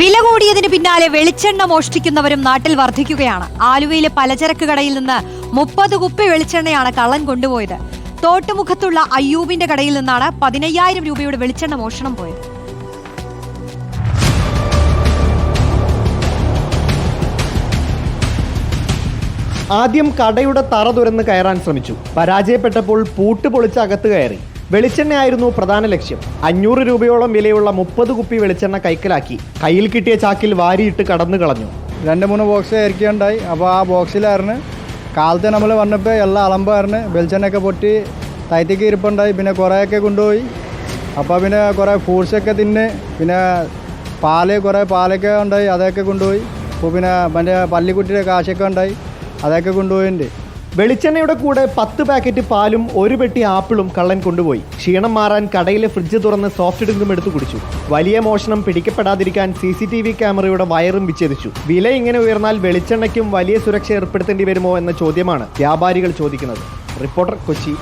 വില കൂടിയതിന് പിന്നാലെ വെളിച്ചെണ്ണ മോഷ്ടിക്കുന്നവരും നാട്ടിൽ വർദ്ധിക്കുകയാണ്. ആലുവയിലെ പലചരക്ക് കടയിൽ നിന്ന് മുപ്പത് കുപ്പി വെളിച്ചെണ്ണയാണ് കള്ളൻ കൊണ്ടുപോയത്. തോട്ടുമുഖത്തുള്ള അയ്യൂബിന്റെ കടയിൽ നിന്നാണ് പതിനയ്യായിരം രൂപയുടെ വെളിച്ചെണ്ണ മോഷണം പോയത്. ആദ്യം കടയുടെ തറ തുരന്ന് കയറാൻ ശ്രമിച്ചു. പരാജയപ്പെട്ടപ്പോൾ പൂട്ട് പൊളിച്ച് അകത്ത് കയറി. വെളിച്ചെണ്ണയായിരുന്നു പ്രധാന ലക്ഷ്യം. അഞ്ഞൂറ് രൂപയോളം വിലയുള്ള മുപ്പത് കുപ്പി വെളിച്ചെണ്ണ കൈക്കലാക്കി. കയ്യിൽ കിട്ടിയ ചാക്കിൽ വാരിയിട്ട് കടന്നു കളഞ്ഞു. രണ്ട് മൂന്ന് ബോക്സ് ഇറക്കിയുണ്ടായി അപ്പോൾ ആ ബോക്സിലായിരുന്നു കാലത്ത് നമ്മൾ വന്നപ്പോൾ എല്ലാം അളമ്പായിരുന്നു വെളിച്ചെണ്ണയൊക്കെ പൊട്ടി തൈത്തേക്ക് ഇരിപ്പുണ്ടായി. പിന്നെ കുറേയൊക്കെ കൊണ്ടുപോയി. അപ്പോൾ പിന്നെ കുറേ ഫ്രൂട്ട്സൊക്കെ തിന്ന് പിന്നെ പാൽ കുറേ പാലൊക്കെ ഉണ്ടായി. അതൊക്കെ കൊണ്ടുപോയി. അപ്പോൾ പിന്നെ മറ്റേ പള്ളിക്കുട്ടിയുടെ കാശൊക്കെ ഉണ്ടായി. അതൊക്കെ കൊണ്ടുപോയിട്ടുണ്ട് വെളിച്ചെണ്ണയുടെ കൂടെ പത്ത് പാക്കറ്റ് പാലും ഒരു പെട്ടി ആപ്പിളും കള്ളൻ കൊണ്ടുപോയി. ക്ഷീണം മാറാൻ കടയിലെ ഫ്രിഡ്ജ് തുറന്ന് സോഫ്റ്റ് ഡ്രിങ്കും എടുത്തു കുടിച്ചു. വലിയ മോഷണം പിടിക്കപ്പെടാതിരിക്കാൻ സി സി ടി വി ക്യാമറയുടെ വയറും വിച്ഛേദിച്ചു. വില ഇങ്ങനെ ഉയർന്നാൽ വെളിച്ചെണ്ണയ്ക്കും വലിയ സുരക്ഷ ഏർപ്പെടുത്തേണ്ടി വരുമോ എന്ന ചോദ്യമാണ് വ്യാപാരികൾ ചോദിക്കുന്നത്. റിപ്പോർട്ടർ കൊച്ചി.